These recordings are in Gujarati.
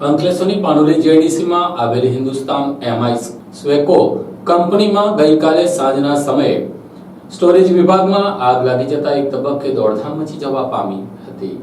અંકલેશ્વરની પાંડુલી જેડીસીમાં આવેલી હિન્દુસ્તાન એમઆઈ સ્વેકો કંપનીમાં ગઈકાલે સાંજના સમયે સ્ટોરેજ વિભાગમાં આગ લાગી જતા એક તબક્કે દોડધામ મચી જવા પામી હતી.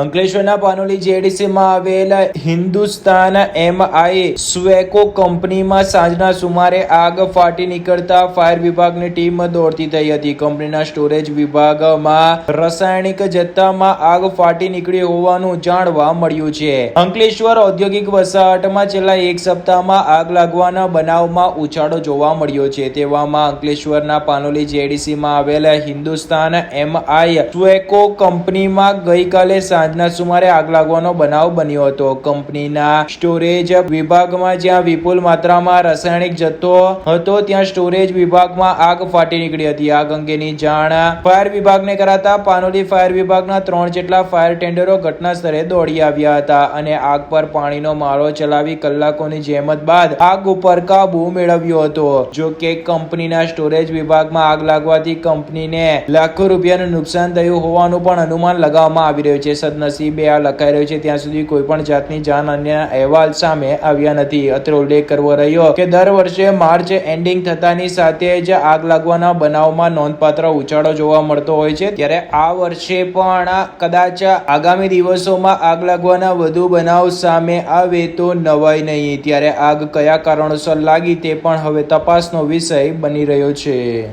અંકલેશ્વરના પાનોલી જેડીસીમાં આવેલા હિન્દુસ્તાન એમઆઈ સ્વેકો કંપનીમાં સાંજના સુમારે આગ ફાટી નીકળતા ફાયર વિભાગની ટીમ દોડતી થઈ હતી. કંપનીના સ્ટોરેજ વિભાગમાં રાસાયણિક જથ્થામાં આગ ફાટી નીકળી હોવાનું જાણવા મળ્યું છે. અંકલેશ્વર ઔદ્યોગિક વસાહતમાં છેલ્લા એક સપ્તાહમાં આગ લાગવાના બનાવમાં ઉછાળો જોવા મળ્યો છે. તેવામાં અંકલેશ્વરના પાનોલી જેડીસીમાં આવેલા હિન્દુસ્તાન એમઆઈ સ્વેકો કંપનીમાં ગઈકાલે સાંજના સુમારે આગ લાગવાનો બનાવ બન્યો હતો. કંપનીના સ્ટોરેજ વિભાગમાં જ્યાં વિપુલ માત્રામાં રાસાયણિક જથ્થો હતો, ત્યાં સ્ટોરેજ વિભાગમાં આગ ફાટી નીકળી હતી. આગ અંગેની જાણ ફાયર વિભાગને કરાતા પાનોલી ફાયર વિભાગના ત્રણ જેટલા ફાયર ટેન્ડરો ઘટના સ્થળે દોડી આવ્યા હતા અને આગ પર પાણીનો મારો ચલાવી કલાકોની જહેમત બાદ આગ ઉપર કાબુ મેળવ્યો હતો. જો કે કંપનીના સ્ટોરેજ વિભાગમાં આગ લાગવાથી કંપનીને લાખો રૂપિયાનું નુકસાન થયું હોવાનું પણ અનુમાન લગાવવામાં આવી રહ્યું છે. સદનસીબે આ લખાઈ રહ્યું છે. ત્યાં સુધી કોઈ પણ જાતની જાન અન્ય અહેવાલ સામે આવ્યા નથી. અત્રે ઉલ્લેખ કરવો રહ્યો કે દર વર્ષે માર્ચ એન્ડિંગ થતાની સાથે જ આગ લાગવાના બનાવમાં નોંધપાત્ર ઉછાળો જોવા મળતો હોય છે. ત્યારે આ વર્ષે પણ કદાચ આગામી દિવસોમાં આગ લાગવાના વધુ બનાવ સામે આવે તો નવાય નહીં. ત્યારે આગ કયા કારણોસર લાગી તે પણ હવે તપાસનો વિષય બની રહ્યો છે.